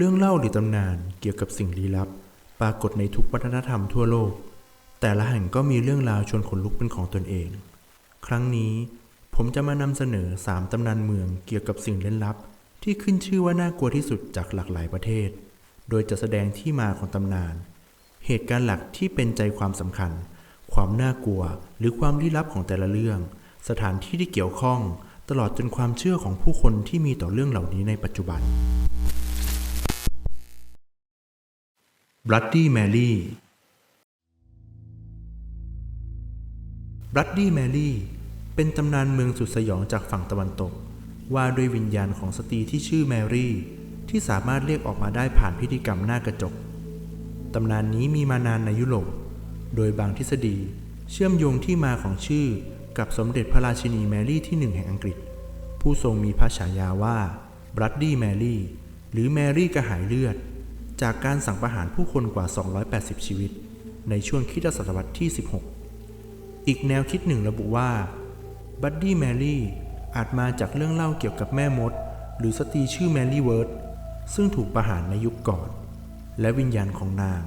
เรื่องเล่าหรือตำนานเกี่ยวกับสิ่งลี้ลับ ปรากฏในทุกวัฒนธรรมทั่วโลก แต่ละแห่งก็มีเรื่องราวชวนขนลุกเป็นของตนเอง ครั้งนี้ผมจะมานำเสนอสามตำนานเมืองเกี่ยวกับสิ่งเล่นลับ ที่ขึ้นชื่อว่าน่ากลัวที่สุดจากหลากหลายประเทศ โดยจะแสดงที่มาของตำนาน เหตุการณ์หลักที่เป็นใจความสำคัญ ความน่ากลัวหรือความลี้ลับของแต่ละเรื่อง สถานที่ที่เกี่ยวข้อง ตลอดจนความเชื่อของผู้คนที่มีต่อเรื่องเหล่านี้ในปัจจุบัน Bloody Mary Bloody Mary เป็นตำนานเมืองสุดสยองจากฝั่งตะวันตก ว่าด้วยวิญญาณของสตรีที่ชื่อแมรี่ ที่สามารถเรียกออกมาได้ผ่านพิธีกรรมหน้ากระจก ตำนานนี้มีมานานในยุโรป โดยบางทฤษฎีเชื่อมโยงที่มาของชื่อกับสมเด็จพระราชินีแมรี่ที่หนึ่งแห่งอังกฤษ ผู้ทรงมีพระฉายาว่า Bloody Mary หรือแมรี่กระหายเลือด จากการสั่งประหารผู้คนกว่า 280 ชีวิต ในช่วงคริสตศตวรรษที่ 16 อีกแนวคิดหนึ่งระบุว่าบัดดี้แมรี่อาจมาจากเรื่องเล่าเกี่ยวกับแม่มด หรือสตรีชื่อแมรี่เวิร์ดซึ่งถูกประหารในยุคก่อน และวิญญาณของนาง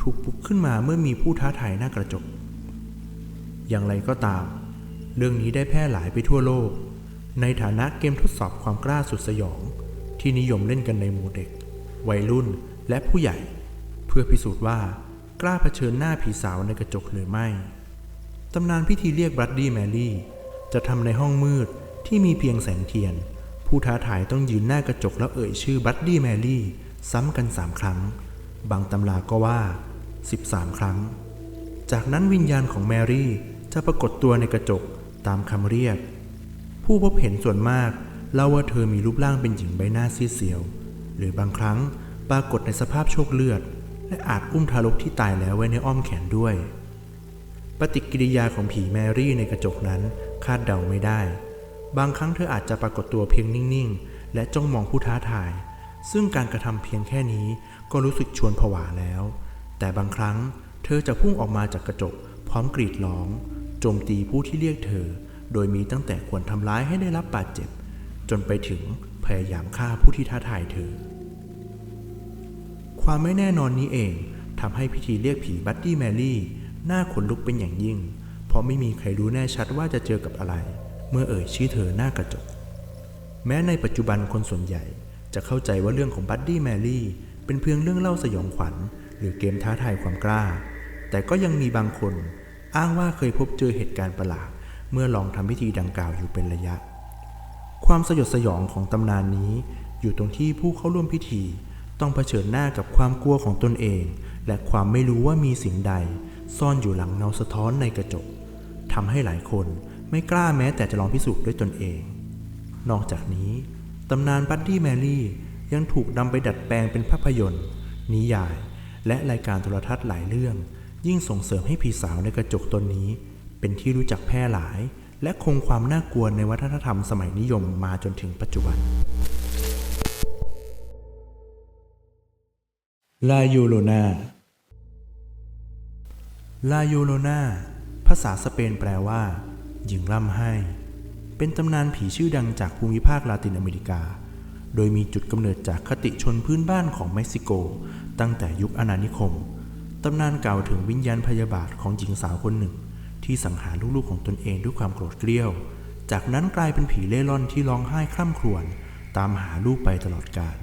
ถูกปลุกขึ้นมาเมื่อมีผู้ท้าทายหน้ากระจก อย่างไรก็ตาม เรื่องนี้ได้แพร่หลายไปทั่วโลก ในฐานะเกมทดสอบความกล้าสุดสยอง ที่นิยมเล่นกันในหมู่เด็ก วัยรุ่น และผู้ใหญ่ เพื่อพิสูจน์ว่ากล้าเผชิญหน้าผีสาวในกระจกหรือไม่ ตำนานพิธีเรียกบัดดี้แมรี่ จะทำในห้องมืดที่มีเพียงแสงเทียน ผู้ท้าทายต้องยืนหน้ากระจกแล้วเอ่ยชื่อบัดดี้แมรี่ ซ้ำกันสามครั้ง บางตำราก็ว่า 13 ครั้ง จากนั้นวิญญาณของแมรี่จะปรากฏตัวในกระจกตามคำเรียก ผู้พบเห็นส่วนมากเล่าว่าเธอมีรูปร่างเป็นหญิงใบหน้าซีเสียว หรือบางครั้ง ปรากฏในสภาพโชคเลือด และอาจอุ้มทารกที่ตายแล้วไว้ในอ้อมแขนด้วย ปฏิกิริยาของผีแมรี่ในกระจกนั้นคาดเดาไม่ได้ บางครั้งเธออาจจะปรากฏตัวเพียงนิ่งๆ และจ้องมองผู้ท้าทาย ซึ่งการกระทำเพียงแค่นี้ก็รู้สึกชวนผวาแล้ว แต่บางครั้งเธอจะพุ่งออกมาจากกระจกพร้อมกรีดร้อง โจมตีผู้ที่เรียกเธอ โดยมีตั้งแต่ควรทำร้ายให้ได้รับบาดเจ็บ จนไปถึงพยายามฆ่าผู้ที่ท้าทายเธอ ความไม่แน่นอนนี้เองทำให้พิธีเรียกผีบัตตี้แมรี่น่าขนลุกเป็นอย่างยิ่ง เพราะไม่มีใครรู้แน่ชัดว่าจะเจอกับอะไร เมื่อเอ่ยชื่อเธอหน้ากระจก แม้ในปัจจุบันคนส่วนใหญ่ จะเข้าใจว่าเรื่องของบัตตี้แมรี่เป็นเพียงเรื่องเล่าสยองขวัญ หรือเกมท้าทายความกล้า แต่ก็ยังมีบางคน อ้างว่าเคยพบเจอเหตุการณ์ประหลาดเมื่อลองทำพิธีดังกล่าวอยู่เป็นระยะ ความสยดสยองของตำนานนี้อยู่ตรงที่ผู้เข้าร่วมพิธี ต้องเผชิญหน้ากับความกลัวของตนเอง และความไม่รู้ว่ามีสิ่งใด ซ่อนอยู่หลังเงาสะท้อนในกระจกทำให้หลายคนไม่กล้าแม้แต่จะลองพิสูจน์ด้วยตนเอง นอกจากนี้ตำนานบัดดี้แมรี่ยังถูกนำไปดัดแปลงเป็นภาพยนตร์ นิยาย และรายการโทรทัศน์หลายเรื่อง ยิ่งส่งเสริมให้ผีสาวในกระจกตนนี้ เป็นที่รู้จักแพร่หลาย และคงความน่ากลัวในวัฒนธรรมสมัยนิยมมาจนถึงปัจจุบัน ลายูโลนาลายูโลนาภาษาสเปนแปลว่า หญิงร่ำไห้ เป็นตำนานผีชื่อดังจากภูมิภาคลาตินอเมริกา โดยมีจุดกำเนิดจากคติชนพื้นบ้านของเม็กซิโก ตั้งแต่ยุคอาณานิคม ตำนานกล่าวถึงวิญญาณพยาบาทของหญิงสาวคนหนึ่ง ที่สังหารลูกๆของตนเองด้วยความโกรธเกรี้ยว จากนั้นกลายเป็นผีเล่ร่อนที่ร้องไห้คร่ำครวญตามหาลูกไปตลอดกาล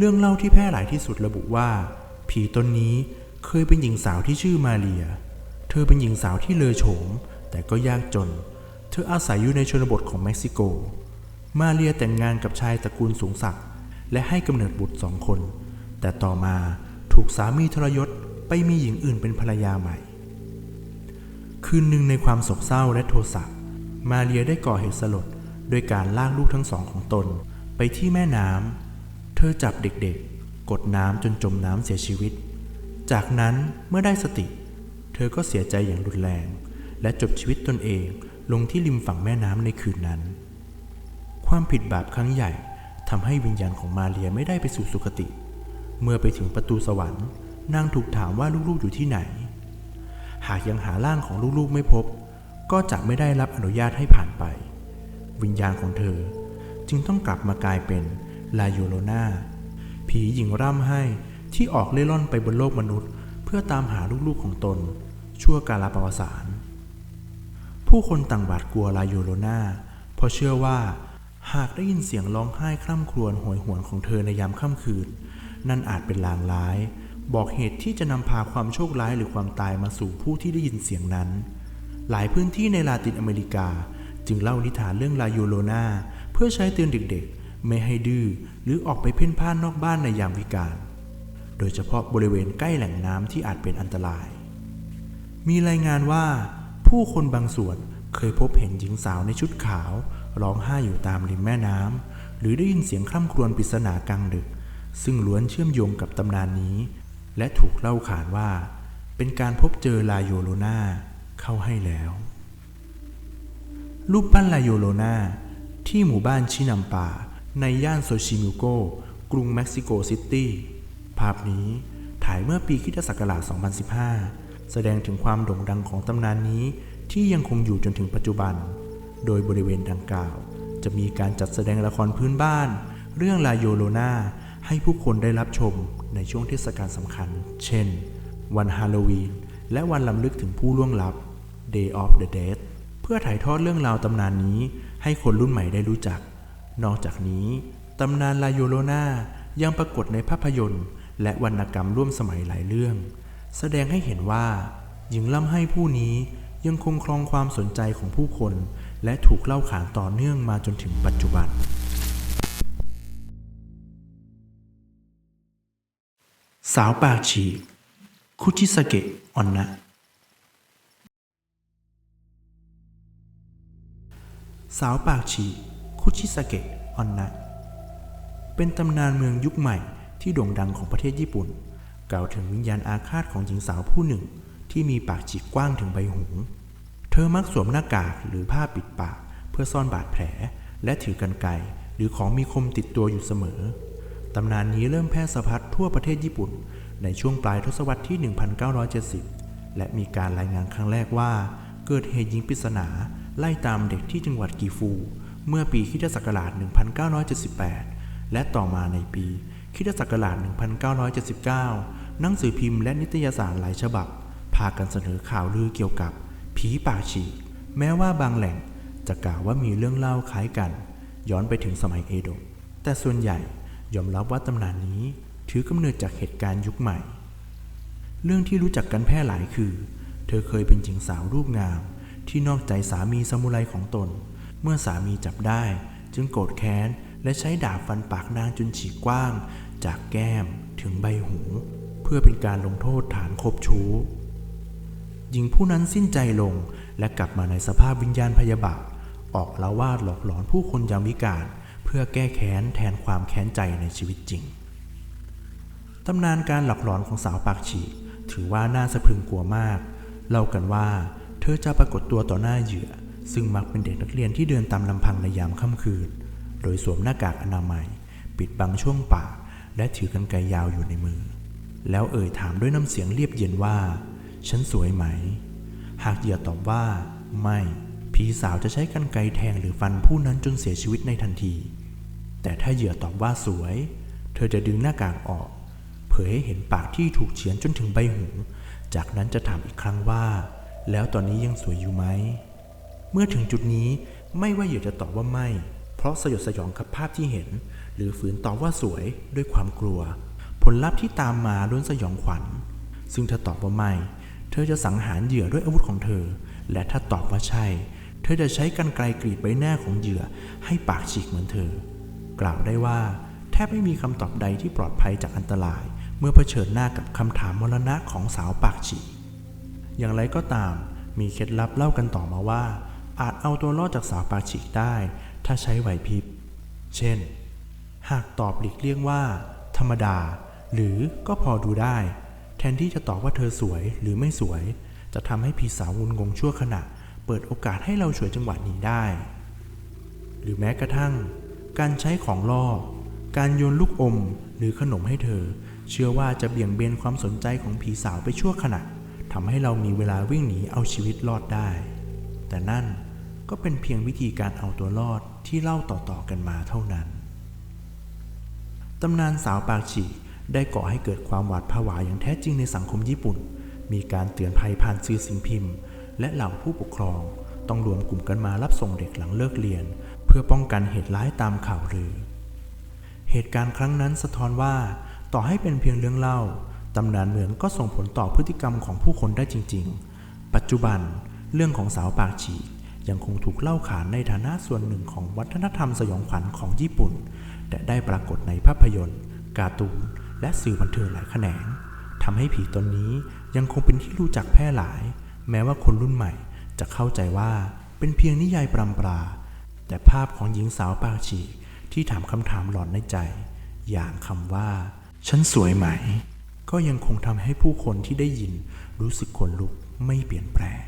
เรื่องเล่าที่แพร่หลายที่สุดระบุว่า ผีตนนี้เคยเป็นหญิงสาวที่ชื่อมาเรีย เธอเป็นหญิงสาวที่เลอโฉม แต่ก็ยากจน เธออาศัยอยู่ในชนบทของเม็กซิโก มาเรียแต่งงานกับชายตระกูลสูงศักดิ์และให้กำเนิดบุตรสองคน แต่ต่อมาถูกสามีทรยศไปมีหญิงอื่นเป็นภรรยาใหม่ คืนหนึ่งในความโศกเศร้าและโทสะมาเรียได้ก่อเหตุสลดด้วยการลากลูกทั้งสองของตน ไปที่แม่น้ำ เธอจับเด็กๆ กดน้ำจนจมน้ำเสียชีวิต จากนั้นเมื่อได้สติ เธอก็เสียใจอย่างรุนแรง และจบชีวิตตนเองลงที่ริมฝั่งแม่น้ำในคืนนั้น ความผิดบาปครั้งใหญ่ทำให้วิญญาณของมาเรียไม่ได้ไปสู่สุคติ เมื่อไปถึงประตูสวรรค์นางถูกถามว่าลูกๆอยู่ที่ไหน หากยังหาร่างของลูกๆไม่พบ ก็จะไม่ได้รับอนุญาตให้ผ่านไป วิญญาณของเธอจึงต้องกลับมากลายเป็น ลาโยโลนาผีหญิงร่ำให้ที่ออกเล่ร่อนไปบนโลกมนุษย์ เพื่อตามหาลูกๆของตน ชั่วกาลประวสานผู้คนต่างหวาดกลัวลาโยโลนาเพราะเชื่อว่า หากได้ยินเสียงร้องไห้คร่ำครวญโหยหวนของเธอในยามค่ำคืน นั่นอาจเป็นลางร้าย บอกเหตุที่จะนำพาความโชคร้ายหรือความตายมาสู่ผู้ที่ได้ยินเสียงนั้น หลายพื้นที่ในลาตินอเมริกา จึงเล่านิทานเรื่องลาโยโลนาเพื่อใช้เตือนเด็กๆ ไม่ให้ดื้อหรือออกไปเพ่นพ่านนอกบ้านในยามวิกาล โดยเฉพาะบริเวณใกล้แหล่งน้ำที่อาจเป็นอันตราย มีรายงานว่า ผู้คนบางส่วนเคยพบเห็นหญิงสาวในชุดขาว ร้องไห้อยู่ตามริมแม่น้ำหรือได้ยินเสียงคร่ำครวญปริศนากลางดึก ซึ่งล้วนเชื่อมโยงกับตำนานนี้ และถูกเล่าขานว่า เป็นการพบเจอลาโยโลนาเข้าให้แล้วรูปปั้นลาโยโลนาที่หมู่บ้านชินัมปา ในย่านโซชิมิโก กรุงเม็กซิโกซิตี้ ภาพนี้ถ่ายเมื่อปีคิศักราช 2015 แสดงถึงความโด่งดังของตำนานนี้ที่ยังคงอยู่จนถึงปัจจุบัน โดยบริเวณดังกล่าว จะมีการจัดแสดงละครพื้นบ้าน เรื่องลาโยโลนาให้ผู้คนได้รับชมในช่วงเทศกาลสำคัญ เช่น วันฮาโลวีน และวันลำลึกถึงผู้ล่วงลับ Day of the Dead เพื่อถ่ายทอดเรื่องราวตำนานนี้ให้คนรุ่นใหม่ได้รู้จัก นอกจากนี้ ตำนานลาโยโลนายังปรากฏในภาพยนตร์ และวรรณกรรมร่วมสมัยหลายเรื่อง แสดงให้เห็นว่า หญิงล่ำให้ผู้นี้ยังคงครองความสนใจของผู้คน และถูกเล่าขานต่อเนื่องมาจนถึงปัจจุบัน สาวปากฉีกคุชิสเกะออนนะสาวปากฉีก คุชิสเกะออนนะ เป็นตำนานเมืองยุคใหม่ที่โด่งดังของประเทศญี่ปุ่น กล่าวถึงวิญญาณอาฆาตของหญิงสาวผู้หนึ่ง ที่มีปากฉีกกว้างถึงใบหู เธอมักสวมหน้ากากหรือผ้าปิดปาก เพื่อซ่อนบาดแผล และถือกรรไกหรือของมีคมติดตัวอยู่เสมอ ตำนานนี้เริ่มแพร่สะพัดทั่วประเทศญี่ปุ่น ในช่วงปลายทศวรรษที่ 1970 และมีการรายงานครั้งแรกว่า เกิดเหตุยิงปริศนาไล่ตามเด็กที่จังหวัดกีฟู เมื่อปีคริสตศักราช 1978 และต่อมาในปีคริสตศักราช 1979 หนังสือพิมพ์และนิตยสารหลายฉบับ พากันเสนอข่าวลือเกี่ยวกับ ผีปากฉีก แม้ว่าบางแหล่งจะกล่าวว่ามีเรื่องเล่าคล้ายกัน ย้อนไปถึงสมัยเอโดะ แต่ส่วนใหญ่ยอมรับว่าตำนานนี้ถือกำเนิดจากเหตุการณ์ยุคใหม่ เรื่องที่รู้จักกันแพร่หลายคือ เธอเคยเป็นหญิงสาวรูปงามที่นอกใจสามีสมุไรของตน เมื่อสามีจับได้ จึงโกรธแค้น และใช้ดาบฟันปากนางจนฉีกกว้าง จากแก้มถึงใบหู เพื่อเป็นการลงโทษฐานคบชู้ หญิงผู้นั้นสิ้นใจลงและกลับมาในสภาพวิญญาณพยาบาทออกละวาดหลอกหลอนผู้คนยามวิกาลเพื่อแก้แค้นแทนความแค้นใจในชีวิตจริงตำนานการหลอกหลอนของสาวปากฉีกถือว่าน่าสะพรึงกลัวมาก เล่ากันว่า เธอจะปรากฏตัวต่อหน้าเหยื่อ ซึ่งมักเป็นเด็กนักเรียนที่เดินตามลำพังในยามค่ำคืน โดยสวมหน้ากากอนามัย ปิดบังช่วงปากและถือกรรไกรยาวอยู่ในมือ แล้วเอ่ยถามด้วยน้ำเสียงเรียบเย็นว่า ฉันสวยไหม หากเหยื่อตอบว่า ไม่ ผีสาวจะใช้กรรไกรแทงหรือฟันผู้นั้นจนเสียชีวิตในทันที แต่ถ้าเหยื่อตอบว่าสวย เธอจะดึงหน้ากากออก เผยให้เห็นปากที่ถูกเฉือนจนถึงใบหู จากนั้นจะถามอีกครั้งว่า แล้วตอนนี้ยังสวยอยู่ไหม เมื่อถึงจุดนี้ไม่ว่าเหยื่อจะตอบว่าไม่ เพราะสยดสยองกับภาพที่เห็น หรือฝืนตอบว่าสวยด้วยความกลัว ผลลัพธ์ที่ตามมาล้วนสยองขวัญ ซึ่งถ้าตอบว่าไม่ เธอจะสังหารเหยื่อด้วยอาวุธของเธอ และถ้าตอบว่าใช่ เธอจะใช้กรรไกรกรีดใบหน้าของเหยื่อให้ปากฉีกเหมือนเธอ กล่าวได้ว่า แทบไม่มีคำตอบใดที่ปลอดภัยจากอันตราย เมื่อเผชิญหน้ากับคำถามมรณะของสาวปากฉีกอย่างไรก็ตามมีเคล็ดลับเล่ากันต่อมาว่า อาจเอาตัวรอดจากสาวปากฉีกได้ ถ้าใช้ไหวพริบ เช่น หากตอบหลีกเลี่ยงว่า ธรรมดา หรือก็พอดูได้ แทนที่จะตอบว่าเธอสวยหรือไม่สวย จะทำให้ผีสาวงุนงงชั่วขณะ เปิดโอกาสให้เราฉวยจังหวะหนีได้ หรือแม้กระทั่ง การใช้ของล่อ การโยนลูกอมหรือขนมให้เธอ เชื่อว่าจะเบี่ยงเบนความสนใจของผีสาวไปชั่วขณะทำให้เรามีเวลาวิ่งหนีเอาชีวิตรอดได้ แต่นั่น ก็เป็นเพียงวิธีการเอาตัวรอดที่เล่าต่อๆกันมาเท่านั้น ตำนานสาวปากฉีกได้ก่อให้เกิดความหวาดผวาอย่างแท้จริงในสังคมญี่ปุ่น มีการเตือนภัยผ่านสื่อสิ่งพิมพ์ และเหล่าผู้ปกครอง ต้องรวมกลุ่มกันมารับส่งเด็กหลังเลิกเรียน เพื่อป้องกันเหตุร้ายตามข่าวลือ เหตุการณ์ครั้งนั้นสะท้อนว่า ต่อให้เป็นเพียงเรื่องเล่า ตำนานเมืองก็ส่งผลต่อพฤติกรรมของผู้คนได้จริง ๆ ปัจจุบันเรื่องของสาวปากฉีก ยังคงถูกเล่าขานในฐานะส่วนหนึ่งของวัฒนธรรมสยองขวัญของญี่ปุ่น แต่ได้ปรากฏในภาพยนตร์ การ์ตูน และสื่อบันเทิงหลายแขนงทำให้ผีตนนี้ยังคงเป็นที่รู้จักแพร่หลาย แม้ว่าคนรุ่นใหม่จะเข้าใจว่าเป็นเพียงนิยายปรำปรา แต่ภาพของหญิงสาวปากฉีกที่ถามคำถามหลอนในใจ อย่างคำว่า ฉันสวยไหม ก็ยังคงทำให้ผู้คนที่ได้ยินรู้สึกขนลุกไม่เปลี่ยนแปลง